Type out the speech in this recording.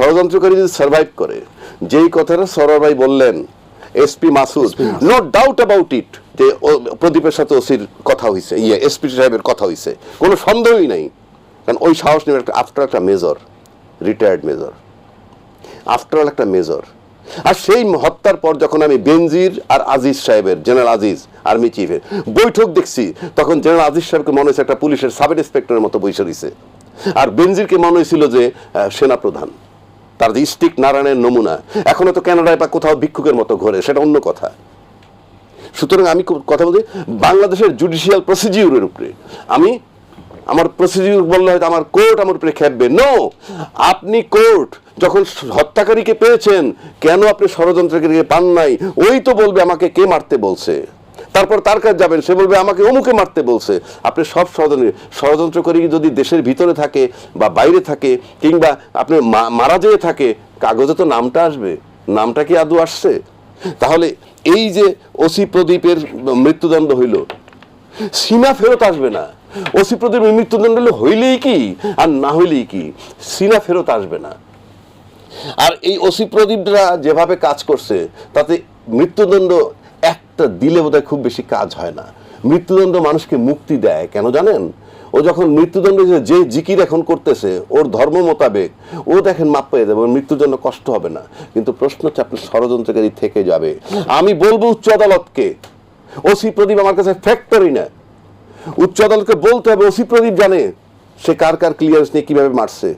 ষড়যন্ত্রকারী যদি সার্ভাইভ করে। যেই কথাটা সরোয়ার ভাই বললেন SP Masud no doubt about it যে প্রদীপের সাথে ওসির কথা হয়েছে ইয়ে এসপি সাহেবের কথা হয়েছে কোনো সন্দেহই নাই। কারণ ওই সাহস নেবে একটা আফটার একটা major retired major after all একটা মেজর আর সেই হত্যার পর যখন আমি বেনজির আর আজিজ সাহেবের জেনারেল আজিজ আর্মি চিফের বৈঠক দেখছি তখন জেনারেল আজিজ সাহেবকে মনে হয়েছে একটা পুলিশের সাব ইন্সপেক্টরের মতো বৈশা আর বেনজিরকে মনে হয়েছিল যে সেনাপ্রধান। তার স্টিক নারায়ণের নমুনা, এখনও তো কানাডায় বা কোথাও ভিক্ষুকের মতো ঘোরে, সেটা অন্য কথা। সুতরাং আমি কথা বলতে বাংলাদেশের জুডিশিয়াল প্রসিডিউরের উপরে। আমি, আমার প্রসিডিউর বললে হয়তো আমার কোর্ট আমার উপরে খেপবে। নো আপনি কোর্ট যখন হত্যাকারীকে পেয়েছেন, কেন আপনি ষড়যন্ত্রকারীকে পান নাই? ওই তো বলবে আমাকে কে মারতে বলছে। তারপর তার কাছে যাবেন, সে বলবে, আমাকে অমুকে মারতে বলছে। আপনি সব ষড়যন্ত্র ষড়যন্ত্রকারী যদি দেশের ভিতরে থাকে বা বাইরে থাকে, কিংবা আপনি মারা যেয়ে থাকে, কাগজে তো নামটা আসবে। নামটা কি আদৌ আসছে? তাহলে এই যে ওসি প্রদীপের মৃত্যুদণ্ড হইল সীমা ফেরত আসবে না। ওসি প্রদীপের মৃত্যুদণ্ড হলো হইলেই কি, আর না হইলেই কি সীমা ফেরত আসবে না। আর এই ওসি প্রদীপরা যেভাবে কাজ করছে, তাতে মৃত্যুদণ্ড একটা দিলে বোধহয় খুব বেশি কাজ হয় না। মৃত্যুদণ্ড মানুষকে মুক্তি দেয়, কেন জানেন? ও যখন মৃত্যুদণ্ড যে- জিকির এখন করতেছে, ওর ধর্ম মোতাবেক, ও দেখেন মাপ পেয়ে যাবে, ওর মৃত্যুদণ্ড কষ্ট হবে না। কিন্তু প্রশ্ন হচ্ছে আপনি ষড়যন্ত্রকারী থেকে যাবে। আমি বলব উচ্চ আদালতকে। ওসি প্রদীপ আমার কাছে ফ্যাক্টরি না। উচ্চ আদালতকে বলতে হবে, ওসি প্রদীপ জানে সে কার কার ক্লিয়ারেন্স নিয়ে কীভাবে মারছে।